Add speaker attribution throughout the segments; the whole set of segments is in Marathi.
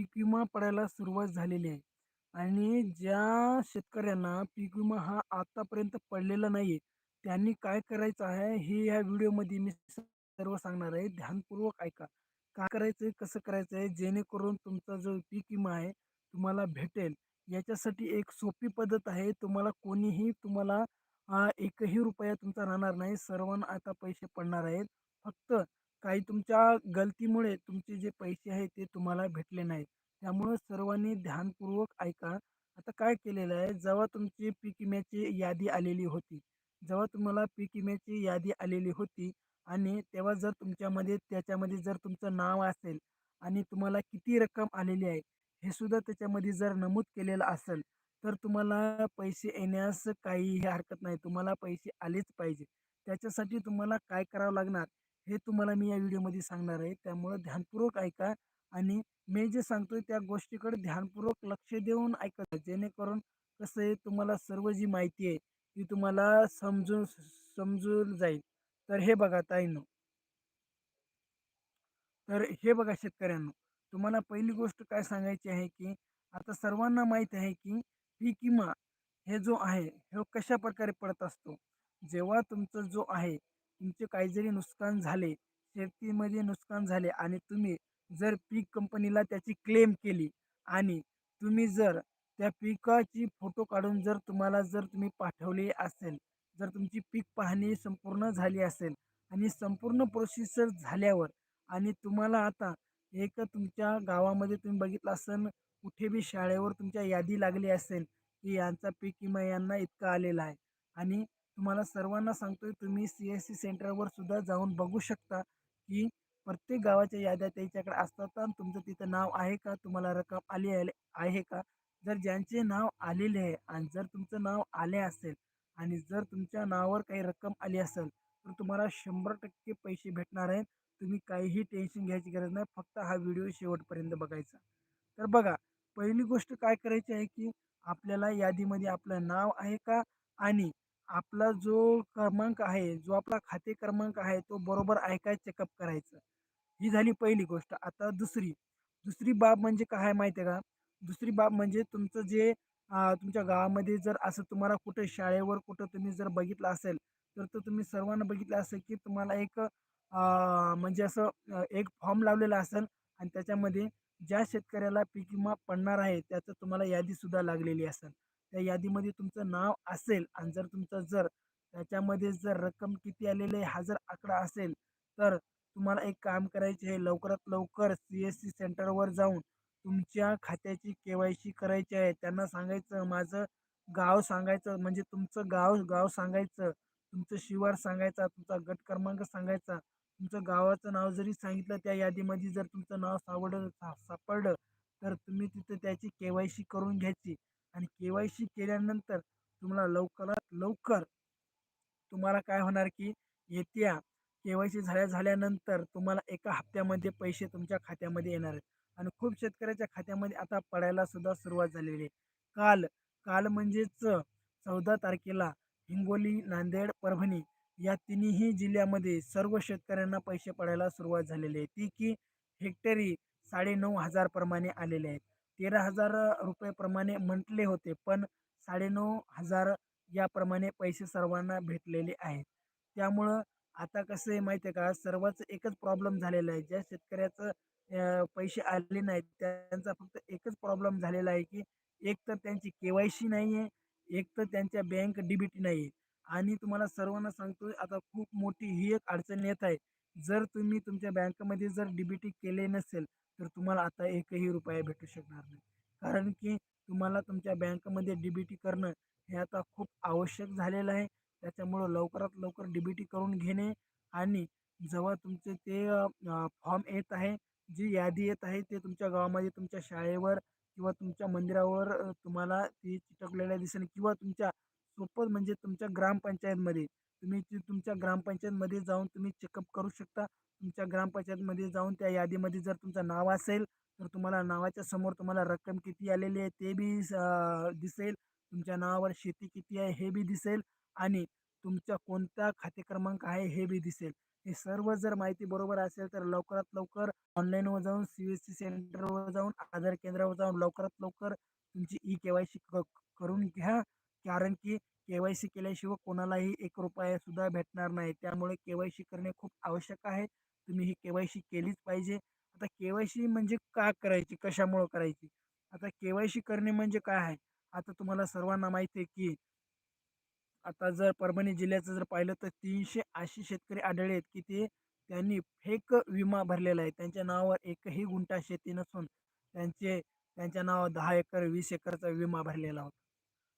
Speaker 1: पीक विमा पडायला सुरुवात झालेली आहे. आणि ज्या शेतकऱ्यांना पीक विमा हा आतापर्यंत पडलेला नाही आहे त्यांनी काय करायचं आहे हे या व्हिडिओमध्ये मी सर्व सांगणार आहे. ध्यानपूर्वक ऐका. काय करायचं आहे कसं करायचं आहे जेणेकरून तुमचा जो पीक विमा आहे तुम्हाला भेटेल. याच्यासाठी एक सोपी पद्धत आहे. तुम्हाला कोणीही तुम्हाला एकही रुपया तुमचा राहणार नाही. सर्वांना आता पैसे पडणार आहेत. फक्त काही तुमच्या गलतीमुळे तुमचे जे पैसे आहेत ते तुम्हाला भेटले नाहीत. त्यामुळं सर्वांनी ध्यानपूर्वक ऐका. आता काय केलेलं आहे? जेव्हा तुमची पीक विम्याची यादी आलेली होती जेव्हा तुम्हाला पीक विम्याची यादी आलेली होती आणि तेव्हा जर तुमच्यामध्ये त्याच्यामध्ये जर तुमचं नाव असेल आणि तुम्हाला किती रक्कम आलेली आहे हे सुद्धा त्याच्यामध्ये जर नमूद केलेलं असेल तर तुम्हाला पैसे येण्यास काहीही हरकत नाही. तुम्हाला पैसे आलेच पाहिजे. त्याच्यासाठी तुम्हाला काय करावं लागणार? हे तुम्हाला मी या व्हिडिओमध्ये सांगणार आहे. त्यामुळं ध्यानपूर्वक ऐका आणि मी जे सांगतोय त्या गोष्टीकडे ध्यानपूर्वक लक्ष देऊन ऐकत जेणेकरून कसं आहे तुम्हाला सर्व जी माहिती आहे ती तुम्हाला समजून समजून जाईल. तर हे बघा ताईनो. तर हे बघा शेतकऱ्यांनो. तुम्हाला पहिली गोष्ट काय सांगायची आहे की आता सर्वांना माहीत आहे की पीक विमा हे जो आहे हे कशा प्रकारे पडत असतो? जेव्हा तुमचं जो आहे तुमचे काही जरी नुकसान झाले शेतीमध्ये नुकसान झाले आणि तुम्ही जर पीक कंपनीला त्याची क्लेम केली आणि तुम्ही जर त्या पिकाची फोटो काढून जर तुम्हाला जर तुम्ही पाठवले असेल जर तुमची पीक पाहणी संपूर्ण झाली असेल आणि संपूर्ण प्रोसिजर झाल्यावर आणि तुम्हाला आता एक तुमच्या गावामध्ये तुम्ही बघितलं असेल कुठे बी शाळेवर तुमच्या यादी लागली असेल की यांचा पीक विमा यांना इतका आलेला आहे आणि तुम्हाला सर्वांना सांगतोय तुम्ही सी एस सी सेंटरवर सुद्धा जाऊन बघू शकता की प्रत्येक गावाच्या याद्या त्याच्याकडे असतात आणि तुमचं तिथं नाव आहे का? तुम्हाला रक्कम आली आले आहे का? जर ज्यांचे नाव आलेले आहे आणि जर तुमचं नाव आले असेल आणि जर तुमच्या नावावर काही रक्कम आली असेल तर तुम्हाला शंभर टक्के पैसे भेटणार आहेत. तुम्ही काहीही टेन्शन घ्यायची गरज नाही फक्त हा व्हिडिओ शेवटपर्यंत बघायचा. तर बघा पहिली गोष्ट काय करायची आहे की आपल्याला यादीमध्ये आपलं नाव आहे का? आणि आपला जो क्रमांक आहे जो आपला खाते क्रमांक आहे तो बरोबर आहे काय चेकअप करायचं. ही झाली पहिली गोष्ट. आता दुसरी. दुसरी बाब म्हणजे काय आहे माहिती आहे का? दुसरी बाब म्हणजे तुमचं जे तुमच्या गावामध्ये जर असं तुम्हाला कुठं शाळेवर कुठं तुम्ही जर बघितलं असेल तर तर तुम्ही सर्वांना बघितलं असेल की तुम्हाला एक म्हणजे असं एक फॉर्म लावलेला असेल आणि त्याच्यामध्ये ज्या शेतकऱ्याला पीक विमा पडणार आहे त्याचं तुम्हाला यादीसुद्धा लागलेली असेल. त्या यादीमध्ये तुमचं नाव असेल आणि जर तुमचं जर त्याच्यामध्ये जर रक्कम किती आलेली आहे हा जर आकडा असेल तर तुम्हाला एक काम करायचे आहे. लवकरात लवकर सी एस सी सेंटरवर जाऊन तुमच्या खात्याची के वाय सी करायची आहे. त्यांना सांगायचं माझं गाव सांगायचं म्हणजे तुमचं गाव गाव सांगायचं तुमचं शिवार सांगायचा तुमचा गट क्रमांक सांगायचा तुमचं गावाचं नाव जरी सांगितलं त्या यादीमध्ये जर तुमचं नाव सावडलं सापडलं तर तुम्ही तिथं त्याची के वाय सी करून घ्यायची. आणि के वाय सी केल्यानंतर तुम्हाला लवकरात लवकर तुम्हाला काय होणार की येत्या के वाय सी झाल्या झाल्यानंतर तुम्हाला एका हप्त्यामध्ये पैसे तुमच्या खात्यामध्ये येणार आहेत. आणि खूप शेतकऱ्याच्या खात्यामध्ये आता पडायला सुद्धा सुरुवात झालेली आहे. काल काल म्हणजेच चौदा तारखेला हिंगोली नांदेड परभणी या तिन्ही जिल्ह्यामध्ये सर्व शेतकऱ्यांना पैसे पडायला सुरुवात झालेली आहे. ती की हेक्टरी साडेनऊ हजार प्रमाणे आलेले आहेत. तेरा हजार रुपयेप्रमाणे म्हटले होते. पण साडेनऊ हजार याप्रमाणे पैसे सर्वांना भेटलेले आहेत. त्यामुळं आता कसं आहे माहिती आहे का? सर्वच एकच प्रॉब्लेम झालेला आहे. ज्या शेतकऱ्याचं पैसे आले नाहीत त्यांचा फक्त एकच प्रॉब्लेम झालेला आहे की एक तर त्यांची के वाय सी नाही आहे एक तर त्यांच्या बँक डी बी टी नाही आहे. आणि तुम्हाला सर्वांना सांगतो आता खूप मोठी ही एक अडचण येत आहे. जर तुम्ही तुमच्या बँकेमध्ये जर डी बी टी केले नसेल तर तुम्हाला आता एकही रुपया भेटू शकणार नाही. कारण की तुम्हाला तुमच्या बँकेमध्ये डी बी टी करणं हे आता खूप आवश्यक झालेलं आहे. त्याच्यामुळं लवकरात लवकर डी बी टी करून घेणे आणि जेव्हा तुमचे ते फॉर्म येत आहे जी यादी येत आहे ते तुमच्या गावामध्ये तुमच्या शाळेवर किंवा तुमच्या मंदिरावर तुम्हाला ती चिटकलेल्या दिसेल किंवा तुमच्या सोपं म्हणजे तुमच्या ग्रामपंचायतमध्ये तुम्ही तुमच्या ग्रामपंचायतमध्ये जाऊन तुम्ही चेकअप करू शकता. तुमच्या ग्रामपंचायतमध्ये जाऊन त्या यादीमध्ये जर तुमचं नाव असेल तर तुम्हाला नावाच्या समोर तुम्हाला रक्कम किती आलेली आहे ते बी दिसेल. तुमच्या नावावर शेती किती आहे हे बी दिसेल. आणि तुमचा कोणता खाते क्रमांक आहे हे बी दिसेल. हे सर्व जर माहिती बरोबर असेल तर लवकरात लवकर ऑनलाईनवर जाऊन सी एस सी सेंटरवर जाऊन आधार केंद्रावर जाऊन लवकरात लवकर तुमची ई के वाय सी करून घ्या. कारण की के वाय सी केल्याशिवाय कोणालाही एक रुपया सुद्धा भेटणार नाही. त्यामुळे के वाय सी करणे खूप आवश्यक आहे. तुम्ही ही के वाय सी केलीच पाहिजे. आता के वाय सी म्हणजे का करायची? कशामुळं करायची? आता के वाय सी करणे म्हणजे काय आहे? आता तुम्हाला सर्वांना माहिती आहे की आता जर परभणी जिल्ह्याचं जर पाहिलं तर तीनशे ऐंशी शेतकरी आढळले आहेत की ते त्यांनी फेक विमा भरलेला आहे. त्यांच्या नावावर एकही गुंठा शेती नसून त्यांचे त्यांच्या नावावर दहा एकर वीस एकरचा विमा भरलेला होता.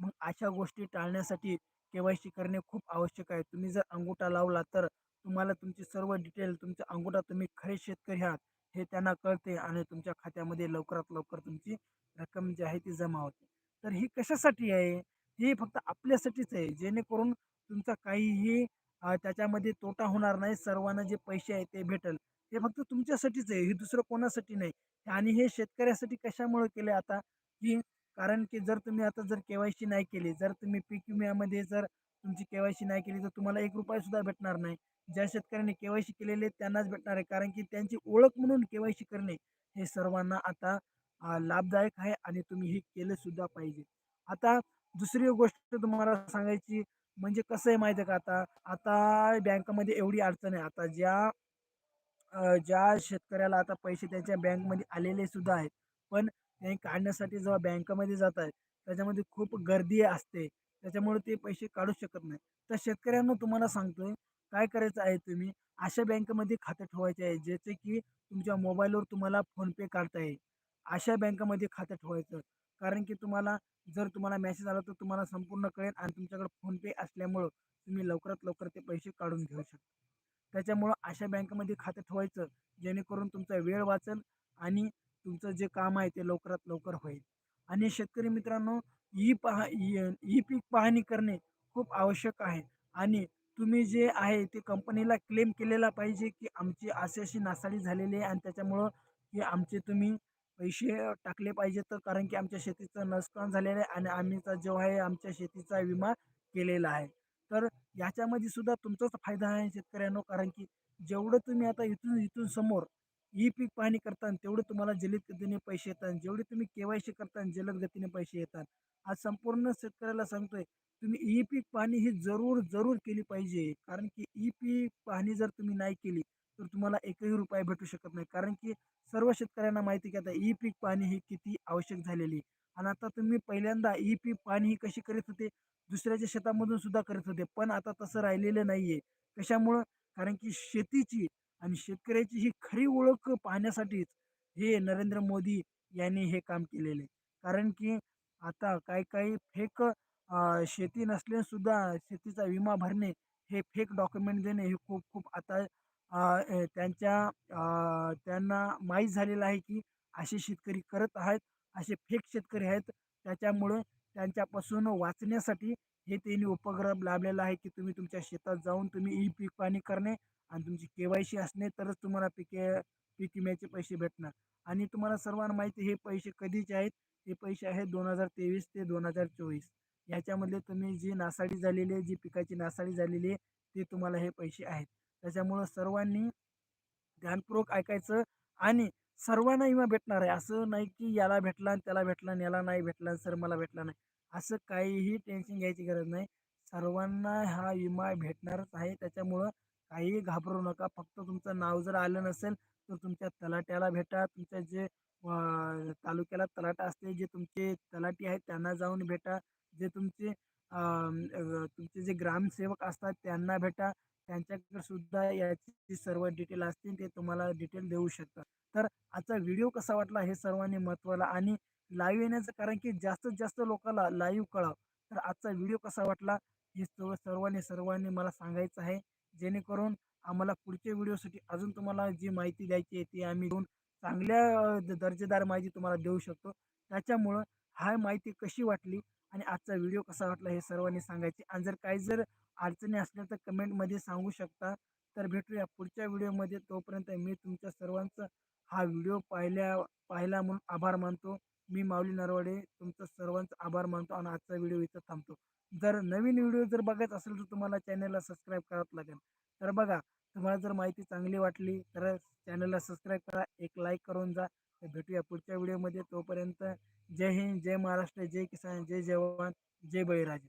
Speaker 1: मग अशा गोष्टी टाळण्यासाठी के वाय सी करणे खूप आवश्यक आहे. तुम्ही जर अंगुठा लावला तर तुम्हाला तुमची सर्व डिटेल तुमचा अंगुठा तुम्ही खरे शेतकरी आहात हे त्यांना कळते आणि तुमच्या खात्यामध्ये लवकरात लवकर तुमची रक्कम जी आहे ती जमा होते. तर ही कशासाठी आहे? हे फक्त आपल्यासाठीच आहे. जेणेकरून तुमचा काहीही त्याच्यामध्ये तोटा होणार नाही. सर्वांना जे पैसे आहे ते भेटेल. हे फक्त तुमच्यासाठीच आहे. हे दुसरं कोणासाठी नाही? आणि हे शेतकऱ्यासाठी कशामुळे केले आता की कारण की जर तुम्ही आता जर के वाय सी नाही केली जर तुम्ही पीक विम्यामध्ये जर तुमची के वाय सी नाही केली तर तुम्हाला एक रुपयासुद्धा भेटणार नाही. ज्या शेतकऱ्यांनी के वाय सी केलेले त्यांनाच भेटणार आहे. कारण की त्यांची ओळख म्हणून के वाय सी करणे हे सर्वांना आता लाभदायक आहे आणि तुम्ही हे केलं सुद्धा पाहिजे. आता दुसरी गोष्ट तुम्हाला सांगायची म्हणजे कसं आहे माहिती आहे का आता? आता बँकामध्ये एवढी अडचण आहे. आता ज्या ज्या शेतकऱ्याला आता पैसे त्यांच्या बँकमध्ये आलेले सुद्धा आहेत. पण ते काढण्यासाठी जेव्हा बँकेमध्ये जात आहेत त्याच्यामध्ये खूप गर्दी असते. त्याच्यामुळे ते पैसे काढू शकत नाही. तर शेतकऱ्यांना तुम्हाला सांगतोय काय करायचं आहे तुम्ही? अशा बँकेमध्ये खातं ठेवायचे आहे ज्याचे की तुमच्या मोबाईलवर तुम्हाला फोनपे काढता येईल. अशा बँकेमध्ये खातं ठेवायचं. कारण की तुम्हाला जर तुम्हाला मेसेज आला तर तुम्हाला संपूर्ण कळेल आणि तुमच्याकडे फोनपे असल्यामुळं तुम्ही लवकरात लवकर ते पैसे काढून घेऊ शकता. त्याच्यामुळं अशा बँकेमध्ये खातं ठेवायचं जेणेकरून तुमचा वेळ वाचेल आणि तुमचं जे काम आहे ते लवकरात लवकर होईल. आणि शेतकरी मित्रांनो ई पहा ई पीक पाहणी करणे खूप आवश्यक आहे. आणि तुम्ही जे आहे ते कंपनीला क्लेम केलेला पाहिजे की आमची अशी अशी नासाडी झालेली आहे आणि त्याच्यामुळं की आमचे तुम्ही पैसे टाकले पाहिजे तर कारण की आमच्या शेतीचं नुकसान झालेलं आहे आणि आम्हीचा जो आहे आमच्या शेतीचा विमा केलेला आहे. तर याच्यामध्ये सुद्धा तुमचाच फायदा आहे शेतकऱ्यांनो कारण की जेवढं तुम्ही आता इथून इथून समोर ई पीक पाहणी करताना तेवढे तुम्हाला जलद गतीने पैसे येतात. जेवढे तुम्ही केवायसी करता जलद गतीने पैसे येतात. आज संपूर्ण शेतकऱ्याला सांगतोय तुम्ही ई पीक पाहणी ही जरूर जरूर केली पाहिजे. कारण की ई पीक पाहणी जर तुम्ही नाही केली तर तुम्हाला एकही रुपये भेटू शकत नाही. कारण की सर्व शेतकऱ्यांना माहिती की आता ई पीक पाणी ही किती आवश्यक झालेली. आणि आता तुम्ही पहिल्यांदा ई पीक पाणी ही कशी करीत होते? दुसऱ्याच्या शेतामधून सुद्धा करत होते. पण आता तसं राहिलेलं नाही आहे कशामुळं? कारण की शेतीची आणि शेतकऱ्याची ही खरी ओळख पाहण्यासाठीच हे नरेंद्र मोदी यांनी हे काम केलेले कारण की आता काही काही फेक शेती नसले सुद्धा शेतीचा विमा भरणे हे फेक डॉक्युमेंट देणे हे खूप खूप आता त्यांच्या त्यांना माहीत झालेलं आहे की असे शेतकरी करत आहेत असे फेक शेतकरी आहेत. त्याच्यामुळे त्यांच्यापासून वाचण्यासाठी हे त्यांनी उपक्रम लाभलेला आहे की तुम्ही तुमच्या शेतात जाऊन तुम्ही ई पीक पाणी करणे आणि तुमची के वाय सी असणे तरच तुम्हाला पिके पीक विम्याचे पैसे भेटणार. आणि तुम्हाला सर्वांना माहिती हे पैसे कधीचे आहेत? हे पैसे आहेत दोन हजार तेवीस ते दोन हजार चोवीस. याच्यामधले तुम्ही जी नासाडी झालेली आहे जी पिकाची नासाडी झालेली आहे ते तुम्हाला हे पैसे आहेत. त्याच्यामुळं सर्वांनी ध्यानपूर्वक ऐकायचं आणि सर्वांना विमा भेटणार आहे. असं नाही की याला भेटला आणि त्याला भेटला आणि याला नाही भेटला सर मला भेटला नाही. असं काहीही टेन्शन घ्यायची गरज नाही. सर्वांना हा विमा भेटणारच आहे. त्याच्यामुळं काहीही घाबरू नका. फक्त तुमचं नाव जर आलं नसेल तर तुमच्या तलाट्याला भेटा. तुमच्या जे तालुक्याला तलाटा असते जे तुमचे तलाटी आहेत त्यांना जाऊन भेटा. जे तुमचे तुमचे जे ग्रामसेवक असतात त्यांना भेटा. त्यांच्याकडे सुद्धा याची सर्व डिटेल असतील ते तुम्हाला डिटेल देऊ शकतात. तर आजचा व्हिडिओ कसा वाटला हे सर्वांनी महत्त्वाला आणि लाईव्ह येण्याचं कारण की जास्तीत जास्त लोकांना लाईव्ह कळावं. तर आजचा व्हिडिओ कसा वाटला? हे सर्व सर्वांनी सर्वांनी मला सांगायचं आहे. जेणेकरून आम्हाला पुढच्या व्हिडिओसाठी अजून तुम्हाला जी माहिती द्यायची आहे ती आम्ही देऊन चांगल्या दर्जेदार माहिती तुम्हाला देऊ शकतो. त्याच्यामुळं हा माहिती कशी वाटली आणि आजचा व्हिडिओ कसा वाटला हे सर्वांनी सांगायचे. आणि जर काही जर अडचणी असल्या तर कमेंटमध्ये सांगू शकता. तर भेटूया पुढच्या व्हिडिओमध्ये तोपर्यंत मी तुमच्या सर्वांचा हा व्हिडिओ पाहिल्या पाहिला म्हणून आभार मानतो. मी माऊली नरवाडे तुमचं सर्वांचं आभार मानतो आणि आजचा व्हिडिओ इथं थांबतो. जर नवीन व्हिडिओ जर बघायचा असेल तर तुम्हाला चॅनलला सबस्क्राईब करावं लागेल. तर बघा तुम्हाला जर माहिती चांगली वाटली तर चॅनलला सबस्क्राईब करा एक लाईक करून जा. तर भेटूया पुढच्या व्हिडिओमध्ये. तोपर्यंत जय हिंद जय महाराष्ट्र जय किसान जय जवान जय बळीराजा.